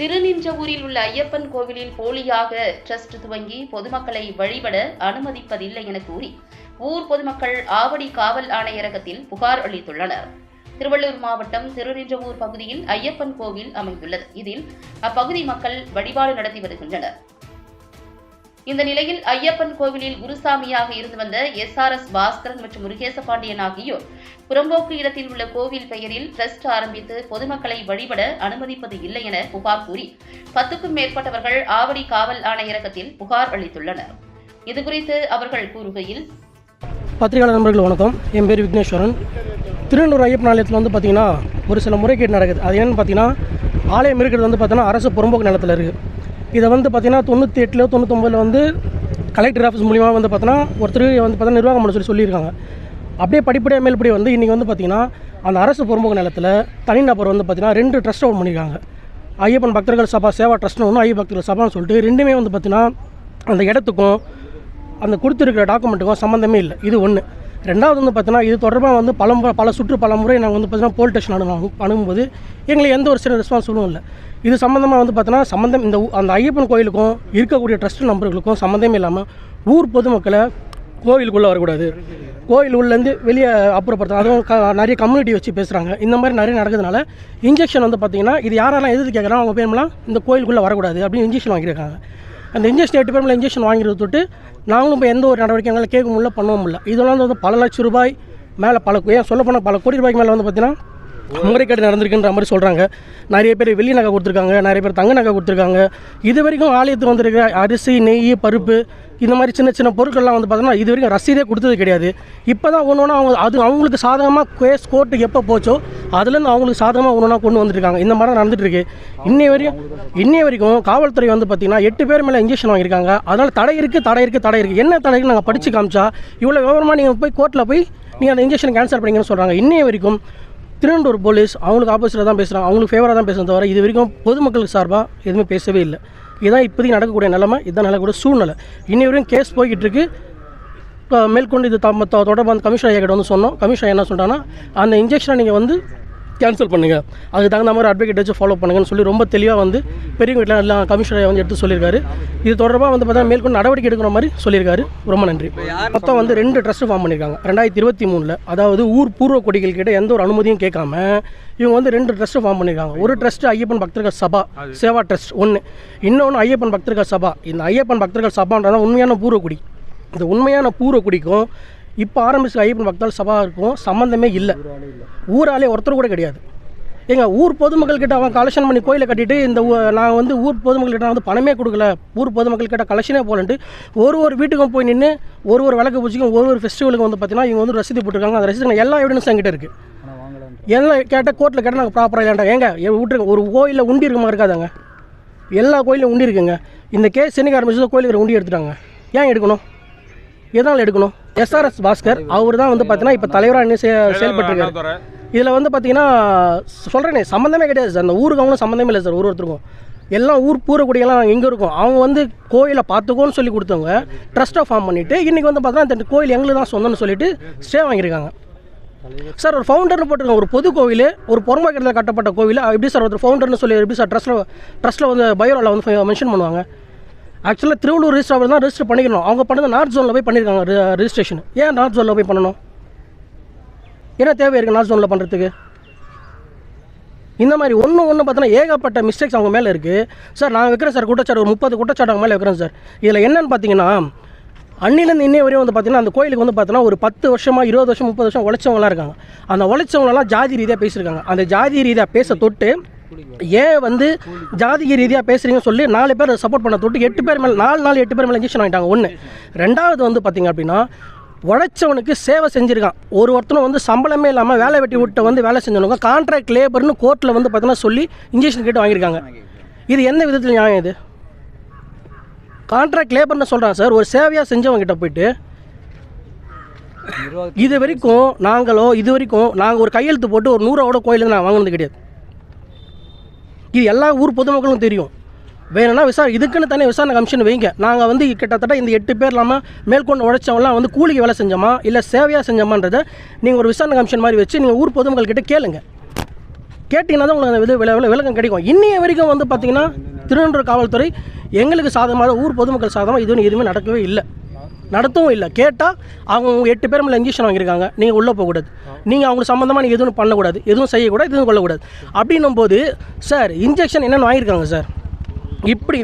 திருநின்றவூரில் உள்ள ஐயப்பன் கோவிலில் போலியாக ட்ரஸ்ட் துவங்கி பொதுமக்களை வழிபட அனுமதிப்பதில்லை என கூறி ஊர் பொதுமக்கள் ஆவடி காவல் ஆணையரகத்தில் புகார் அளித்துள்ளனர். திருவள்ளூர் மாவட்டம் திருநின்றவூர் பகுதியில் ஐயப்பன் கோவில் அமைந்துள்ளது. இதில் அப்பகுதி மக்கள் வழிபாடு நடத்தி வருகின்றனர். இந்த நிலையில் ஐயப்பன் கோவிலில் குருசாமியாக இருந்து வந்த எஸ் ஆர் எஸ் பாஸ்கரன் மற்றும் முருகேச பாண்டியன் ஆகியோர் புறம்போக்கு இடத்தில் உள்ள கோவில் பெயரில் டிரஸ்ட் ஆரம்பித்து பொதுமக்களை வழிபட அனுமதிப்பது இல்லை என புகார் கூறி பத்துக்கும் மேற்பட்டவர்கள் ஆவடி காவல் ஆணையரகத்தில் புகார் அளித்துள்ளனர். இதுகுறித்து அவர்கள் கூறுகையில் பத்திரிகையாளர் நண்பர்கள் வணக்கம். என் பேர் விக்னேஸ்வரன். திருநூறு ஐயப்பன் ஆலயத்தில் வந்து பார்த்திங்கன்னா ஒரு சில முறைகேடு நடக்குது. அது என்னென்னு பார்த்தீங்கன்னா ஆலயம் இருக்கிறது வந்து பார்த்தீங்கன்னா அரசு புறம்போக்கு நிலத்தில் இருக்குது இதை வந்து பார்த்தீங்கன்னா தொண்ணூற்றி எட்டில் தொண்ணூத்தொம்பதில் வந்து கலெக்டர் ஆஃபீஸ் மூலிமா வந்து பார்த்தீங்கன்னா ஒருத்தர் வந்து பார்த்தீங்கன்னா நிர்வாகம் பண்ண சொல்லி சொல்லியிருக்காங்க. அப்படியே படிப்படியாக மேல்படி வந்து இன்றைக்கி வந்து பார்த்திங்கன்னா அந்த அரசு புறம்போக்கு நிலத்தில் தனிநபர் வந்து பார்த்திங்கன்னா ரெண்டு ட்ரஸ்ட் ஓன் பண்ணியிருக்காங்க ஐயப்பன் பக்தர்கள் சபா சேவா ட்ரஸ்ட்னு ஒன்று ஐய பக்தர்கள் சபான்னு சொல்லிட்டு ரெண்டுமே வந்து பார்த்திங்கன்னா அந்த இடத்துக்கும் அந்த கொடுத்துருக்கிற டாக்குமெண்ட்டுக்கும் சம்மந்தமே இல்லை. இது ஒன்று ரெண்டாவது வந்து பார்த்தீங்கன்னா இது தொடர்பாக வந்து பல முறை பல சுற்று பல முறை நாங்கள் வந்து பார்த்தீங்கன்னா போலீஸ் ஸ்டேஷன் அனுபவம் அணுகும்போது எங்களுக்கு எந்த ஒரு சில ரெஸ்பான்சிபிளும் இல்லை. இது சம்மந்தமாக வந்து பார்த்தீங்கன்னா சம்மந்தம் இந்த அந்த ஐயப்பன் கோயிலுக்கும் இருக்கக்கூடிய ட்ரஸ்ட் நம்பர்களுக்கும் சம்மந்தமே இல்லாமல் ஊர் பொதுமக்களை கோவிலுக்குள்ளே வரக்கூடாது. கோயில் உள்ளேருந்து வெளியே அப்புறப்படுத்த அதுவும் க நிறைய கம்யூனிட்டி வச்சு பேசுகிறாங்க இந்த மாதிரி நிறைய நடக்கிறதுனால இன்ஜெக்ஷன் வந்து பார்த்தீங்கன்னா இது யாரெல்லாம் எதிர்த்து கேட்குறாங்க அவங்க பேர்லாம் இந்த கோயிலுக்குள்ளே வரக்கூடாது அப்படின்னு இன்ஜெக்ஷன் வாங்கியிருக்காங்க. அந்த இன்ஜெக்ஷன் எட்டு பேர் இன்ஜெக்ஷன் வாங்கிறது தொட்டு நாங்களும் இப்போ எந்த ஒரு நடவடிக்கை எங்களால் கேட்க முடியல பண்ணவும் முடியல. இதெல்லாம் வந்து பல லட்சம் ரூபாய் மேலே பல ஏன் சொல்ல போனால் பல கோடி ரூபாய்க்கு மேலே வந்து பார்த்தீங்கன்னா முறைகேடு நடந்திருக்குன்ற மாதிரி சொல்கிறாங்க நிறைய பேர் வெள்ளி நகை கொடுத்துருக்காங்க நிறைய பேர் தங்க நகை கொடுத்துருக்காங்க. இது வரைக்கும் ஆலயத்துக்கு வந்திருக்கிற அரிசி நெய் பருப்பு இந்த மாதிரி சின்ன சின்ன பொருட்கள்லாம் வந்து பார்த்தோம்னா இது வரைக்கும் ரசீதே கொடுத்தது கிடையாது. இப்போ தான் ஒன்று ஒன்றா அவங்க அது அவங்களுக்கு சாதகமாக கேஸ் கோர்ட்டுக்கு எப்போ போச்சோ அதுலேருந்து அவங்களுக்கு சாதகமாக ஒன்று ஒன்றா கொண்டு வந்துருக்காங்க. இந்த மாதிரி தான் நடந்துட்டு இருக்கு இன்னைய வரையும் இன்னைய வரைக்கும் காவல்துறை வந்து பார்த்திங்கன்னா எட்டு பேர் மேலே இன்ஜெக்ஷன் வாங்கியிருக்காங்க. அதனால் தடை இருக்குது தடை இருக்குது தடை இருக்குது என்ன தடை நாங்கள் படித்து காமிச்சா இவ்வளோ விவரமாக நீங்கள் போய் கோர்ட்டில் போய் நீங்கள் அந்த இன்ஜெக்ஷன் கேன்சல் பண்ணிங்கன்னு சொல்கிறாங்க இன்னைய வரைக்கும் திருவண்டூர் போலீஸ் அவங்களுக்கு ஆப்போசிட்டில் தான் பேசுகிறாங்க அவங்களுக்கு ஃபேவராக தான் பேசுகிறத தவிர இது வரைக்கும் பொதுமக்களுக்கு சார்பாக எதுவுமே பேசவே இல்லை. இதுதான் இப்போதைக்கு நடக்கக்கூடிய நிலமை இதான் நடக்கக்கூடிய சூழ்நிலை. இன்னி வரையும் கேஸ் போய்கிட்டு இருக்கு. மேற்கொண்டு இது தொடர்பாக அந்த கமிஷனர் ஐயா கிட்ட வந்து சொன்னோம். கமிஷனர் என்ன சொல்கிறாங்கன்னா அந்த இன்ஜெக்ஷனை நீங்கள் வந்து கேன்சல் பண்ணுங்கள் அதுக்கு தகுந்த மாதிரி அட்வொகேட் வச்சு ஃபாலோ பண்ணுங்கன்னு சொல்லி ரொம்ப தெளிவாக வந்து பெரிய வீட்டில் எல்லாம் கமிஷனர் வந்து எடுத்து சொல்லியிருக்காரு. இது தொடர்பாக வந்து பார்த்தா மேற்கொண்டு நடவடிக்கை எடுக்கிற மாதிரி சொல்லியிருக்காரு. ரொம்ப நன்றி. மொத்தம் வந்து ரெண்டு ட்ரஸ்ட் ஃபார்ம் பண்ணியிருக்காங்க ரெண்டாயிரத்தி இருபத்தி மூணில். அதாவது ஊர் பூர்வ கொடிகள் கிட்ட எந்த ஒரு அனுமதியும் கேட்காம இவங்க வந்து ரெண்டு ட்ரஸ்ட் ஃபார்ம் பண்ணியிருக்காங்க ஒரு ட்ரஸ்ட் ஐயப்பன் பக்தர்கள் சபா சேவா ட்ரஸ்ட் ஒன்று இன்னொன்று ஐயப்பன் பக்தர்கள் சபா. இந்த ஐயப்பன் பக்தர்கள் சபான்றது உண்மையான பூர்வக்குடி இந்த உண்மையான பூர்வக்குடிக்கும் இப்போ ஆரம்பிச்ச ஐயப்பன் பக்தால் சபாவுக்கும் சம்மந்தமே இல்லை. ஊராலே ஒருத்தர் கூட கிடையாது. ஏங்க ஊர் பொதுமக்கள் கிட்ட அவன் கலெக்ஷன் பண்ணி கோயிலை கட்டிட்டு இந்த ஊ- நான் வந்து ஊர் பொதுமக்கள் கிட்ட வந்து பணமே கொடுக்கல. ஊர் பொதுமக்கள் கிட்ட கலெக்ஷனே போலன்ட்டு ஒரு ஒரு வீட்டுக்கும் போய் நின்று ஒரு ஒரு விளக்கு பூச்சிக்கும் ஒரு ஒரு ஃபெஸ்டிவலுக்கு வந்து பார்த்தீங்கன்னா இவங்க வந்து ரசீது போட்டிருக்காங்க. அந்த ரசீது எல்லா எவிடன்ஸும் என்கிட்ட இருக்குது எல்லாம் கேட்டால் கோர்ட்டில் கேட்டால் நாங்கள் ப்ராப்பராக இல்லைண்டா ஏங்க என் விட்டுருங்க ஒரு கோயிலில் உண்டி இருக்குமா இருக்காதாங்க? எல்லா கோயிலும் உண்டி இருக்குங்க. இந்த கேஸ் என்னைக்கு ஆரம்பிச்சதோ கோயிலுக்கு உண்டி எடுத்துட்டாங்க. ஏன் எடுக்கணும்? எதனால் எடுக்கணும்? எஸ்ஆர்எஸ் பாஸ்கர் அவர் தான் வந்து பார்த்தீங்கன்னா இப்போ தலைவராக செ செயல்பட்டுருக்காரு இதில் வந்து பார்த்தீங்கன்னா சொல்கிறேனே சம்மந்தமே கிடையாது சார். அந்த ஊருக்கு அவங்களும் சம்மந்தமே இல்லை சார் ஒரு ஒருத்தருக்கும். எல்லாம் ஊர் பூரக்குடியெல்லாம் எங்கே இருக்கும். அவங்க வந்து கோயிலை பார்த்துக்கோன்னு சொல்லி கொடுத்தவங்க ட்ரஸ்ட்டாக ஃபார்ம் பண்ணிவிட்டு இன்றைக்கி வந்து பார்த்தீங்கன்னா இந்த கோயில் எங்களுக்கு தான் சொந்தம்னு சொல்லிட்டு ஸ்டே வாங்கியிருக்காங்க. சார் ஒரு ஃபவுண்டர்னு போட்டிருக்காங்க. ஒரு பொது கோவில் ஒரு பொறம்பாக்கத்தில் கட்டப்பட்ட கோவில் எப்படி சார் ஒருத்தர் ஃபவுண்டர்னு சொல்லி எப்படி சார் ட்ரஸ்ட்டில் ட்ரஸ்ட்டில் வந்து பயோவில் வந்து மென்ஷன் பண்ணுவாங்க? ஆக்சுவலாக திருவள்ளூர் ரிஜிஸ்டர் ஆஃபீஸ் தான் ரிஜிஸ்டர் பண்ணிக்கணும். அவங்க பண்ணது நார்த் ஜோனில் போய் பண்ணியிருக்காங்க ரெஜிஸ்ட்ரேஷன் ஏன் நார்த் ஜோனில் போய் பண்ணணும்? என்ன தேவை இருக்குது நார்த் ஜோனில் பண்ணுறதுக்கு இந்த மாதிரி ஒன்று ஒன்று பார்த்தோன்னா ஏகப்பட்ட மிஸ்டேக்ஸ் அவங்க மேலே இருக்குது சார் நான் வைக்கிறேன் சார் குற்றச்சாட்டு ஒரு முப்பது குற்றச்சாட்டு அவங்க மேலே வைக்கிறேன் சார் இதில் என்னென்னு பார்த்தீங்கன்னா அன்னிலேருந்து இன்னைய வரையும் வந்து பார்த்தீங்கன்னா அந்த கோயிலுக்கு வந்து பார்த்தீங்கன்னா ஒரு பத்து வருஷமாக இருபது வருஷம் முப்பது வருஷம் உழைச்சவங்களாம் இருக்காங்க. அந்த உழைச்சவங்களெல்லாம் ஜாதி ரீதியாக பேசியிருக்காங்க. அந்த ஜாதி ரீதியாக பேச தொட்டு ஏன் வந்து ஜாதிக ரீதியாக பேசுகிறீங்கன்னு சொல்லி நாலு பேர் சப்போர்ட் பண்ண தொட்டு எட்டு பேர் மேலே நாலு நாலு எட்டு பேர் மேலே இன்ஜெக்ஷன் வாங்கிட்டாங்க. ஒன்று ரெண்டாவது வந்து பார்த்தீங்க அப்படின்னா உழைச்சவனுக்கு சேவை செஞ்சுருக்கான். ஒரு ஒருத்தனும் வந்து சம்பளமே இல்லாமல் வேலை வெட்டி விட்டு வந்து வேலை செஞ்சவனுங்க கான்ட்ராக்ட் லேபர்னு கோர்ட்டில் வந்து பார்த்தீங்கன்னா சொல்லி இன்ஜெக்ஷன் கேட்டு வாங்கியிருக்காங்க. இது எந்த விதத்தில் நியாயம் இது? கான்ட்ராக்ட் லேபர்னு சொல்கிறான் சார். ஒரு சேவையாக செஞ்சவங்க கிட்ட போயிட்டு இது வரைக்கும் நாங்களோ இது வரைக்கும் நாங்கள் ஒரு கையெழுத்து போட்டு ஒரு நூறுவோட கோயிலேருந்து நான் வாங்கினது கிடையாது. இது எல்லா ஊர் பொதுமக்களும் தெரியும். வேணும்னா விசாரணை இதுக்குன்னு தனி விசாரணை கமிஷன் வைங்க. நாங்கள் வந்து கிட்டத்தட்ட இந்த எட்டு பேர் இல்லாமல் மேற்கொண்டு உழைச்சவங்களாம் வந்து கூலிக்கு வேலை செஞ்சோமா இல்லை சேவையாக செஞ்சோமான்றதை நீங்கள் ஒரு விசாரணை கமிஷன் மாதிரி வச்சு நீங்கள் ஊர் பொதுமக்கள் கிட்ட கேளுங்க. கேட்டிங்கன்னா தான் உங்களுக்கு அந்த இது வில விளக்கம் கிடைக்கும். இன்னைய வரைக்கும் வந்து பார்த்தீங்கன்னா திருநெல்வேலி காவல்துறை எங்களுக்கு சாதகமாக ஊர் பொதுமக்கள் சாதகமாக இதுன்னு எதுவுமே நடக்கவே இல்லை. நடத்தவும் இல்லை. கேட்டால் அவங்க எட்டு பேர் மேலே இன்ஜெக்ஷன் வாங்கியிருக்காங்க. நீங்கள் உள்ளே போகக்கூடாது. நீங்கள் அவங்க சம்மந்தமாக நீங்கள் எதுவும் பண்ணக்கூடாது. எதுவும் செய்யக்கூடாது எதுவும் கொள்ளக்கூடாது அப்படின்னும் போது சார் இன்ஜெக்ஷன் என்னென்னு வாங்கியிருக்காங்க சார் இப்படி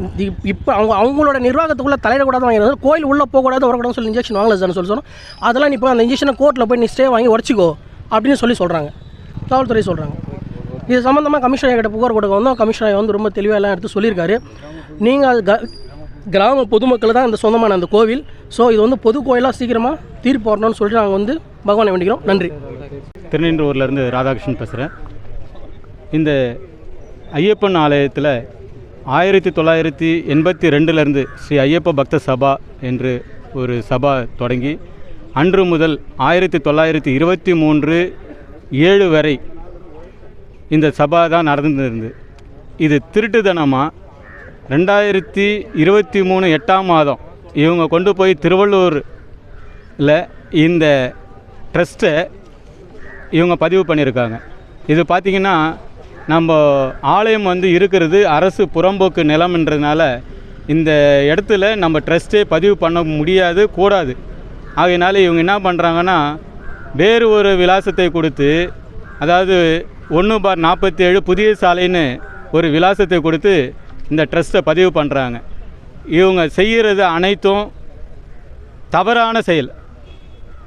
இப்போ அவங்க அவங்களோட நிர்வாகத்துக்குள்ளே தலையிடக்கூடாது வாங்கிறது கோயில் உள்ளே போகக்கூடாது வரக்கூடாதுன்னு சொல்லி இன்ஜெக்ஷன் வாங்கல சார் சொல்லி சொன்னோம். அதெல்லாம் இப்போ அந்த இன்ஜெக்ஷனை கோர்ட்டில் போய் நீ ஸ்டே வாங்கி உடச்சிக்கோ அப்படின்னு சொல்லி சொல்கிறாங்க காவல்துறை சொல்கிறாங்க இது சம்மந்தமாக கமிஷனர் கிட்ட புகார் கொடுக்க வந்தோம். கமிஷனர் வந்து ரொம்ப தெளிவாக எல்லாம் எடுத்து சொல்லியிருக்காரு. நீங்கள் அது க கிராம பொதுமக்கள் தான் அந்த சொந்தமான அந்த கோவில். ஸோ இது வந்து பொது கோயிலாக சீக்கிரமாக தீர்ப்பு வரணும்னு சொல்லிட்டு நாங்கள் வந்து பகவானை வேண்டிக்கிறோம். நன்றி. திருநின்றூர்லேருந்து ராதாகிருஷ்ணன் பேசுகிறேன் இந்த ஐயப்பன் ஆலயத்தில் ஆயிரத்தி தொள்ளாயிரத்தி எண்பத்தி ரெண்டுலேருந்து ஸ்ரீ ஐயப்ப பக்த சபா என்று ஒரு சபா தொடங்கி அன்று முதல் ஆயிரத்தி தொள்ளாயிரத்தி இருபத்தி மூன்று ஏழு வரை இந்த சபா தான் நடந்துருந்து இது திருட்டுத்தனமாக ரெண்டாயிரத்தி இருபத்தி மூணு எட்டாம் மாதம் இவங்க கொண்டு போய் திருவள்ளூரில் இந்த ட்ரஸ்ட்டை இவங்க பதிவு பண்ணியிருக்காங்க. இது பார்த்திங்கன்னா நம்ம ஆலயம் வந்து இருக்கிறது அரசு புறம்போக்கு நிலம்ன்றதுனால இந்த இடத்துல நம்ம ட்ரஸ்ட்டே பதிவு பண்ண முடியாது கூடாது. ஆகையினால இவங்க என்ன பண்ணுறாங்கன்னா வேறு ஒரு விலாசத்தை கொடுத்து அதாவது ஒன்று பார் நாற்பத்தி ஏழு புதிய சாலைன்னு ஒரு விலாசத்தை கொடுத்து இந்த ட்ரஸ்ட்டை பதிவு பண்ணுறாங்க இவங்க செய்கிறது அனைத்தும் தவறான செயல்.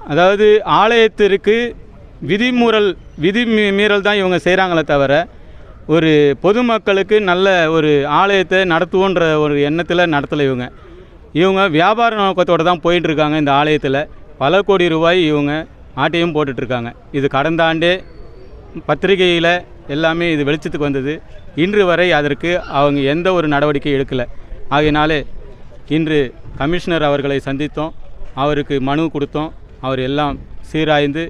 அதாவது ஆலயத்திற்கு விதிமுறல் விதி மீ- மீறல் தான் இவங்க செய்கிறாங்களே தவிர ஒரு பொதுமக்களுக்கு நல்ல ஒரு ஆலயத்தை நடத்துவோன்ற ஒரு எண்ணத்தில் நடத்தலை இவங்க. இவங்க வியாபார நோக்கத்தோடு தான் போயிட்டுருக்காங்க இந்த ஆலயத்தில். பல கோடி ரூபாய் இவங்க ஆட்டையும் போட்டுட்ருக்காங்க. இது கடந்த ஆண்டே பத்திரிகையில் எல்லாமே இது வெளிச்சத்துக்கு வந்தது. இன்று வரை அதற்கு அவங்க எந்த ஒரு நடவடிக்கை எடுக்கலை. ஆகையினாலே இன்று கமிஷனர் அவர்களை சந்தித்தோம். அவருக்கு மனு கொடுத்தோம். அவர் எல்லாம் சீராய்ந்து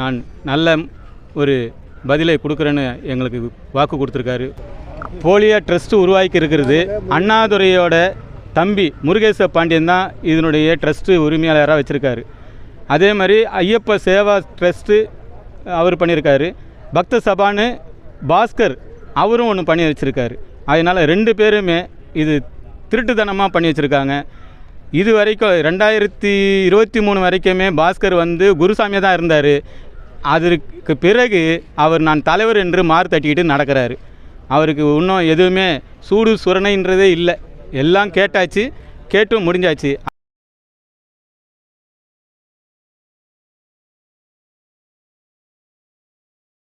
நான் நல்ல ஒரு பதிலை கொடுக்குறேன்னு எங்களுக்கு வாக்கு கொடுத்துருக்காரு. போலியோ ட்ரஸ்ட் உருவாக்கி இருக்கிறது. அண்ணாதுரையோட தம்பி முருகேச பாண்டியன் தான் இதனுடைய ட்ரஸ்ட்டு உரிமையாளராக வச்சுருக்காரு. அதே மாதிரி ஐயப்ப சேவா ட்ரஸ்ட்டு அவர் பண்ணியிருக்காரு. பக்த சபான்னு பாஸ்கர் அவரும் ஒன்று பண்ணி வச்சுருக்காரு. அதனால் ரெண்டு பேருமே இது திருட்டுத்தனமாக பண்ணி வச்சுருக்காங்க. இது வரைக்கும் ரெண்டாயிரத்தி இருபத்தி மூணு வரைக்குமே பாஸ்கர் வந்து குருசாமியாக தான் இருந்தார். அதற்கு பிறகு அவர் நான் தலைவர் என்று மாறு தட்டிக்கிட்டு நடக்கிறாரு. அவருக்கு இன்னும் எதுவுமே சூடு சுரணைன்றதே இல்லை. எல்லாம் கேட்டாச்சு கேட்டும் முடிஞ்சாச்சு.